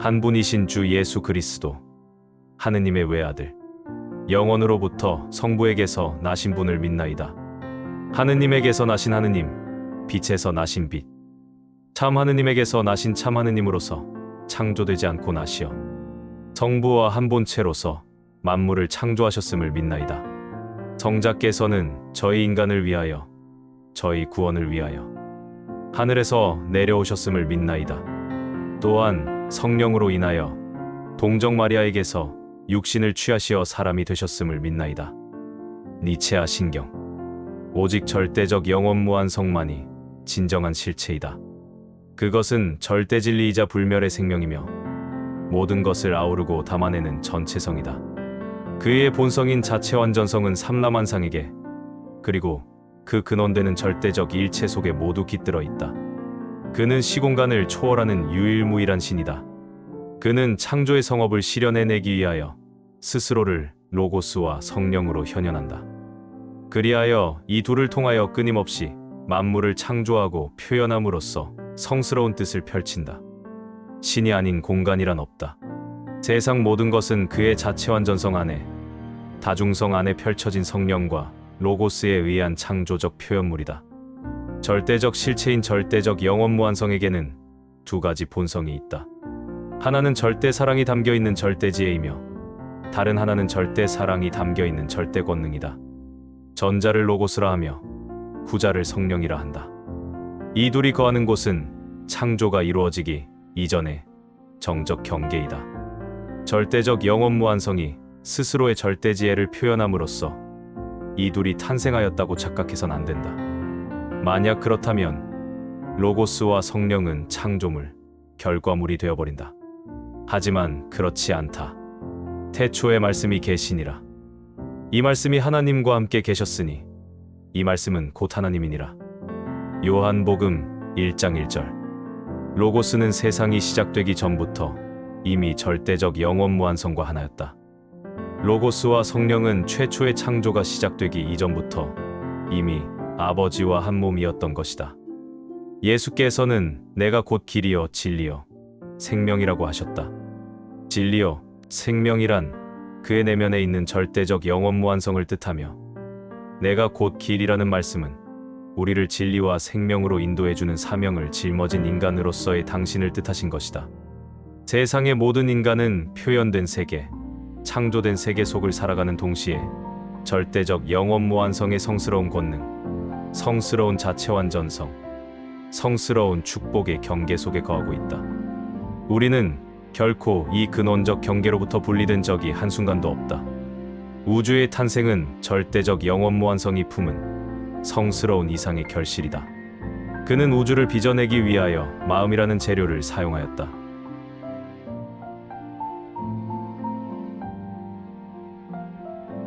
한 분이신 주 예수 그리스도 하느님의 외아들 영원으로부터 성부에게서 나신 분을 믿나이다. 하느님에게서 나신 하느님 빛에서 나신 빛 참 하느님에게서 나신 참 하느님으로서 창조되지 않고 나시어 성부와 한 본체로서 만물을 창조하셨음을 믿나이다. 성자께서는 저희 인간을 위하여 저희 구원을 위하여 하늘에서 내려오셨음을 믿나이다. 또한 성령으로 인하여 동정 마리아에게서 육신을 취하시어 사람이 되셨음을 믿나이다. 니체아 신경 오직 절대적 영원 무한 성만이 진정한 실체이다. 그것은 절대 진리이자 불멸의 생명이며 모든 것을 아우르고 담아내는 전체성이다. 그의 본성인 자체 완전성은 삼라만상에게 그리고 그 근원되는 절대적 일체 속에 모두 깃들어 있다. 그는 시공간을 초월하는 유일무이한 신이다. 그는 창조의 성업을 실현해내기 위하여 스스로를 로고스와 성령으로 현현한다. 그리하여 이 둘을 통하여 끊임없이 만물을 창조하고 표현함으로써 성스러운 뜻을 펼친다. 신이 아닌 공간이란 없다. 세상 모든 것은 그의 자체 완전성 안에 다중성 안에 펼쳐진 성령과 로고스에 의한 창조적 표현물이다. 절대적 실체인 절대적 영원 무한성에게는 두 가지 본성이 있다. 하나는 절대 사랑이 담겨 있는 절대 지혜이며 다른 하나는 절대 사랑이 담겨 있는 절대 권능이다. 전자를 로고스라 하며 후자를 성령이라 한다. 이 둘이 거하는 곳은 창조가 이루어지기 이전의 정적 경계이다. 절대적 영원 무한성이 스스로의 절대 지혜를 표현함으로써 이 둘이 탄생하였다고 착각해선 안 된다. 만약 그렇다면 로고스와 성령은 창조물, 결과물이 되어버린다. 하지만 그렇지 않다. 태초의 말씀이 계시니라. 이 말씀이 하나님과 함께 계셨으니 이 말씀은 곧 하나님이니라. 요한복음 1장 1절. 로고스는 세상이 시작되기 전부터 이미 절대적 영원 무한성과 하나였다. 로고스와 성령은 최초의 창조가 시작되기 이전부터 이미 아버지와 한 몸이었던 것이다. 예수께서는 내가 곧 길이요 진리요 생명이라고 하셨다. 진리요 생명이란 그의 내면에 있는 절대적 영원 무한성을 뜻하며 내가 곧 길이라는 말씀은 우리를 진리와 생명으로 인도해주는 사명을 짊어진 인간으로서의 당신을 뜻하신 것이다. 세상의 모든 인간은 표현된 세계, 창조된 세계 속을 살아가는 동시에 절대적 영원 무한성의 성스러운 권능, 성스러운 자체 완 전성, 성스러운 축복의 경계 속에 거하고 있다. 우리는 결코 이 근원적 경계로부터 분리된 적이 한순간도 없다. 우주의 탄생은 절대적 영원무한성이 품은 성스러운 이상의 결실이다. 그는 우주를 빚어내기 위하여 마음이라는 재료를 사용하였다.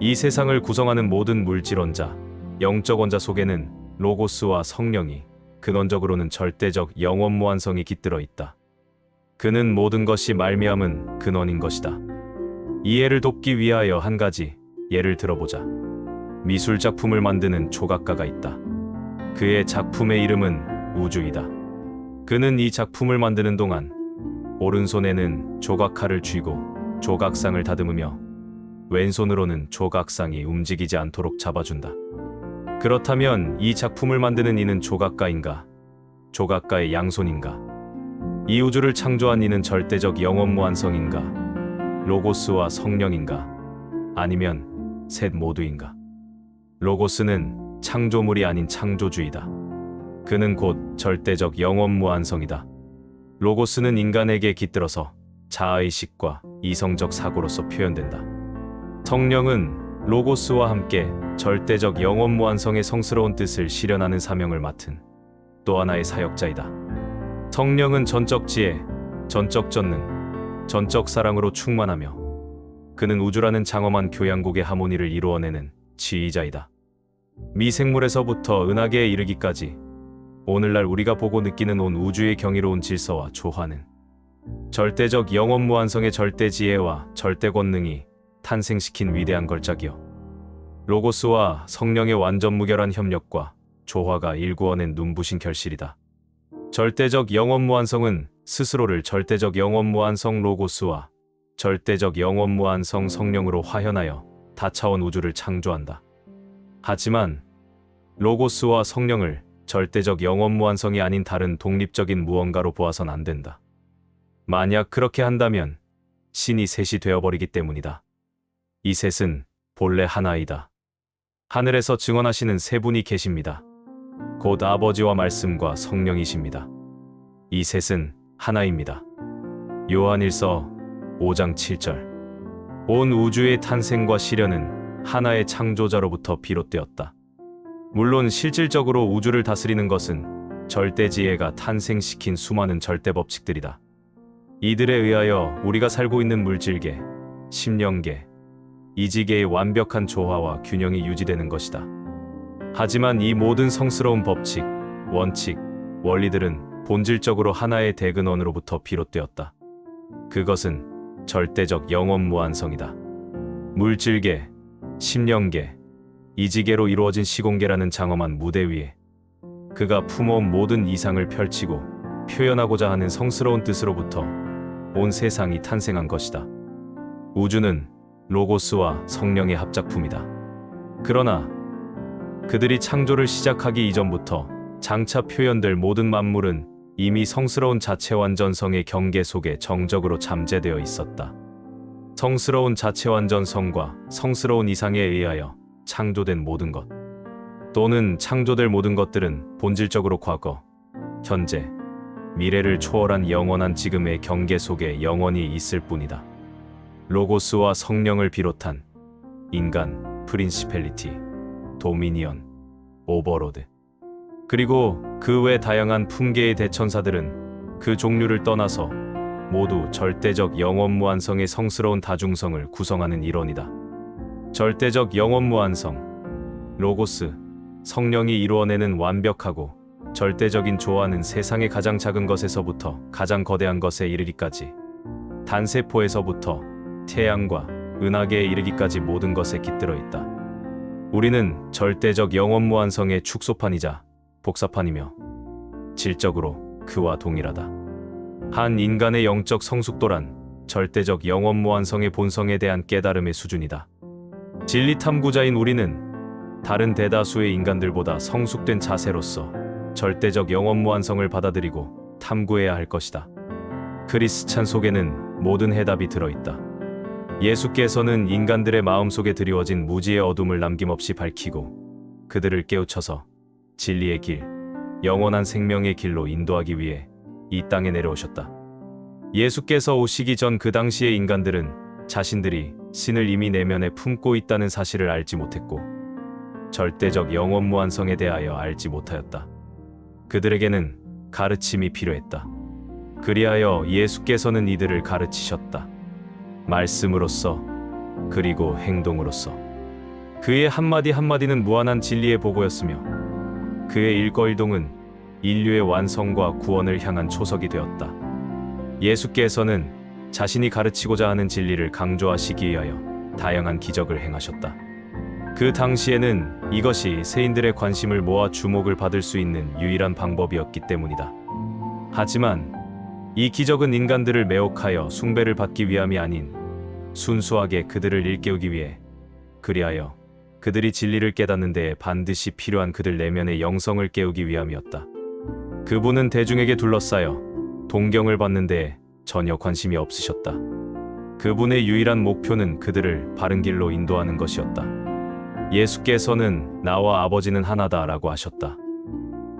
이 세상을 구성하는 모든 물질원자, 영적 원자 속에는 로고스와 성령이 근원적으로는 절대적 영원 무한성이 깃들어 있다. 그는 모든 것이 말미암은 근원인 것이다. 이해를 돕기 위하여 한 가지 예를 들어보자. 미술 작품을 만드는 조각가가 있다. 그의 작품의 이름은 우주이다. 그는 이 작품을 만드는 동안 오른손에는 조각칼을 쥐고 조각상을 다듬으며 왼손으로는 조각상이 움직이지 않도록 잡아준다. 그렇다면 이 작품을 만드는 이는 조각가인가? 조각가의 양손인가? 이 우주를 창조한 이는 절대적 영원 무한성인가? 로고스와 성령인가? 아니면 셋 모두인가? 로고스는 창조물이 아닌 창조주의다. 그는 곧 절대적 영원 무한성이다. 로고스는 인간에게 깃들어서 자아의식과 이성적 사고로서 표현된다. 성령은 로고스와 함께 절대적 영원 무한성의 성스러운 뜻을 실현하는 사명을 맡은 또 하나의 사역자이다. 성령은 전적 지혜, 전적 전능, 전적 사랑으로 충만하며 그는 우주라는 장엄한 교양국의 하모니를 이루어내는 지휘자이다. 미생물에서부터 은하계에 이르기까지 오늘날 우리가 보고 느끼는 온 우주의 경이로운 질서와 조화는 절대적 영원 무한성의 절대 지혜와 절대 권능이 탄생시킨 위대한 걸작이요. 로고스와 성령의 완전 무결한 협력과 조화가 일구어낸 눈부신 결실이다. 절대적 영원 무한성은 스스로를 절대적 영원 무한성 로고스와 절대적 영원 무한성 성령으로 화현하여 다차원 우주를 창조한다. 하지만 로고스와 성령을 절대적 영원 무한성이 아닌 다른 독립적인 무언가로 보아선 안 된다. 만약 그렇게 한다면 신이 셋이 되어버리기 때문이다. 이 셋은 본래 하나이다. 하늘에서 증언하시는 세 분이 계십니다. 곧 아버지와 말씀과 성령이십니다. 이 셋은 하나입니다. 요한일서 5장 7절. 온 우주의 탄생과 실현은 하나의 창조자로부터 비롯되었다. 물론 실질적으로 우주를 다스리는 것은 절대지혜가 탄생시킨 수많은 절대 법칙들이다. 이들에 의하여 우리가 살고 있는 물질계, 심령계, 이지계의 완벽한 조화와 균형이 유지되는 것이다. 하지만 이 모든 성스러운 법칙, 원칙, 원리들은 본질적으로 하나의 대근원으로부터 비롯되었다. 그것은 절대적 영원 무한성이다. 물질계, 심령계, 이지계로 이루어진 시공계라는 장엄한 무대 위에 그가 품어온 모든 이상을 펼치고 표현하고자 하는 성스러운 뜻으로부터 온 세상이 탄생한 것이다. 우주는 로고스와 성령의 합작품이다. 그러나 그들이 창조를 시작하기 이전부터 장차 표현될 모든 만물은 이미 성스러운 자체 완전성의 경계 속에 정적으로 잠재되어 있었다. 성스러운 자체 완전성과 성스러운 이상에 의하여 창조된 모든 것 또는 창조될 모든 것들은 본질적으로 과거, 현재, 미래를 초월한 영원한 지금의 경계 속에 영원히 있을 뿐이다. 로고스와 성령을 비롯한 인간, 프린시펠리티, 도미니언, 오버로드 그리고 그 외 다양한 품계의 대천사들은 그 종류를 떠나서 모두 절대적 영원무한성의 성스러운 다중성을 구성하는 일원이다. 절대적 영원무한성, 로고스, 성령이 이루어내는 완벽하고 절대적인 조화는 세상의 가장 작은 것에서부터 가장 거대한 것에 이르기까지 단세포에서부터 태양과 은하계에 이르기까지 모든 것에 깃들어 있다. 우리는 절대적 영원무한성의 축소판이자 복사판이며 질적으로 그와 동일하다. 한 인간의 영적 성숙도란 절대적 영원무한성의 본성에 대한 깨달음의 수준이다. 진리 탐구자인 우리는 다른 대다수의 인간들보다 성숙된 자세로서 절대적 영원무한성을 받아들이고 탐구해야 할 것이다. 크리스찬 속에는 모든 해답이 들어있다. 예수께서는 인간들의 마음속에 드리워진 무지의 어둠을 남김없이 밝히고 그들을 깨우쳐서 진리의 길, 영원한 생명의 길로 인도하기 위해 이 땅에 내려오셨다. 예수께서 오시기 전 그 당시의 인간들은 자신들이 신을 이미 내면에 품고 있다는 사실을 알지 못했고 절대적 영원 무한성에 대하여 알지 못하였다. 그들에게는 가르침이 필요했다. 그리하여 예수께서는 이들을 가르치셨다. 말씀으로써 그리고 행동으로써 그의 한마디 한마디는 무한한 진리의 보고였으며 그의 일거일동은 인류의 완성과 구원을 향한 초석이 되었다. 예수께서는 자신이 가르치고자 하는 진리를 강조하시기 위하여 다양한 기적을 행하셨다. 그 당시에는 이것이 세인들의 관심을 모아 주목을 받을 수 있는 유일한 방법이었기 때문이다. 하지만 이 기적은 인간들을 매혹하여 숭배를 받기 위함이 아닌 순수하게 그들을 일깨우기 위해 그리하여 그들이 진리를 깨닫는 데에 반드시 필요한 그들 내면의 영성을 깨우기 위함이었다. 그분은 대중에게 둘러싸여 동경을 받는 데에 전혀 관심이 없으셨다. 그분의 유일한 목표는 그들을 바른 길로 인도하는 것이었다. 예수께서는 나와 아버지는 하나다 라고 하셨다.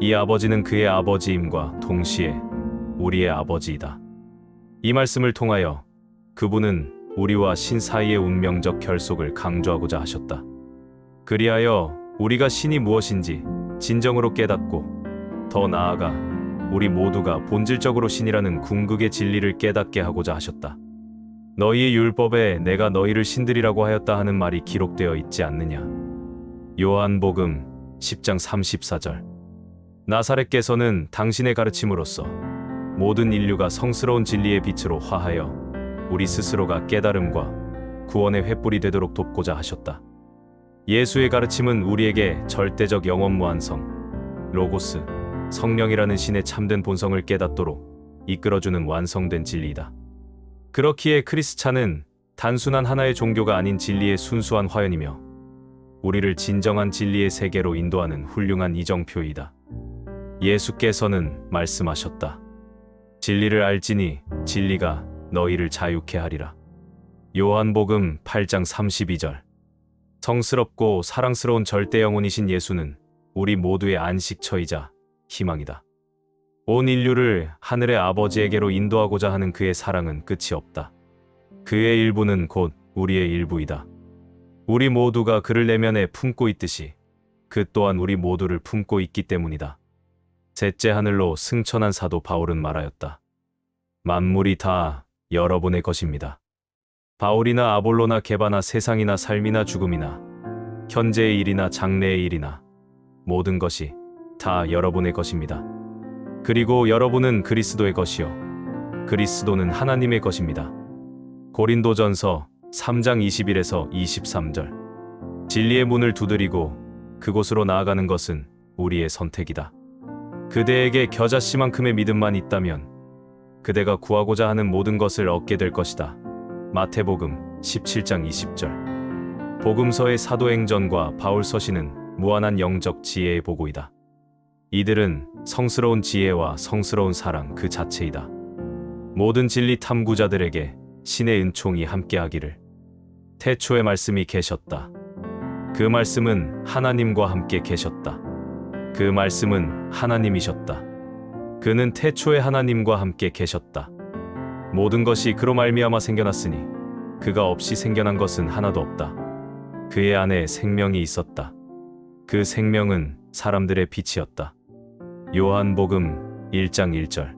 이 아버지는 그의 아버지임과 동시에 우리의 아버지이다. 이 말씀을 통하여 그분은 우리와 신 사이의 운명적 결속을 강조하고자 하셨다. 그리하여 우리가 신이 무엇인지 진정으로 깨닫고 더 나아가 우리 모두가 본질적으로 신이라는 궁극의 진리를 깨닫게 하고자 하셨다. 너희의 율법에 내가 너희를 신들이라고 하였다 하는 말이 기록되어 있지 않느냐. 요한복음 10장 34절. 나사렛께서는 당신의 가르침으로써 모든 인류가 성스러운 진리의 빛으로 화하여 우리 스스로가 깨달음과 구원의 횃불이 되도록 돕고자 하셨다. 예수의 가르침은 우리에게 절대적 영원 무한성, 로고스, 성령이라는 신의 참된 본성을 깨닫도록 이끌어주는 완성된 진리이다. 그렇기에 크리스찬은 단순한 하나의 종교가 아닌 진리의 순수한 화연이며 우리를 진정한 진리의 세계로 인도하는 훌륭한 이정표이다. 예수께서는 말씀하셨다. 진리를 알지니 진리가 너희를 자유케 하리라. 요한복음 8장 32절. 성스럽고 사랑스러운 절대 영혼이신 예수는 우리 모두의 안식처이자 희망이다. 온 인류를 하늘의 아버지에게로 인도하고자 하는 그의 사랑은 끝이 없다. 그의 일부는 곧 우리의 일부이다. 우리 모두가 그를 내면에 품고 있듯이 그 또한 우리 모두를 품고 있기 때문이다. 셋째 하늘로 승천한 사도 바울은 말하였다. 만물이 다 여러분의 것입니다. 바울이나 아볼로나 게바나 세상이나 삶이나 죽음이나 현재의 일이나 장래의 일이나 모든 것이 다 여러분의 것입니다. 그리고 여러분은 그리스도의 것이요 그리스도는 하나님의 것입니다. 고린도전서 3장 21에서 23절 진리의 문을 두드리고 그곳으로 나아가는 것은 우리의 선택이다. 그대에게 겨자씨만큼의 믿음만 있다면 그대가 구하고자 하는 모든 것을 얻게 될 것이다. 마태복음 17장 20절 복음서의 사도행전과 바울서신은 무한한 영적 지혜의 보고이다. 이들은 성스러운 지혜와 성스러운 사랑 그 자체이다. 모든 진리 탐구자들에게 신의 은총이 함께하기를. 태초의 말씀이 계셨다. 그 말씀은 하나님과 함께 계셨다. 그 말씀은 하나님이셨다. 그는 태초의 하나님과 함께 계셨다. 모든 것이 그로 말미암아 생겨났으니 그가 없이 생겨난 것은 하나도 없다. 그의 안에 생명이 있었다. 그 생명은 사람들의 빛이었다. 요한복음 1장 1절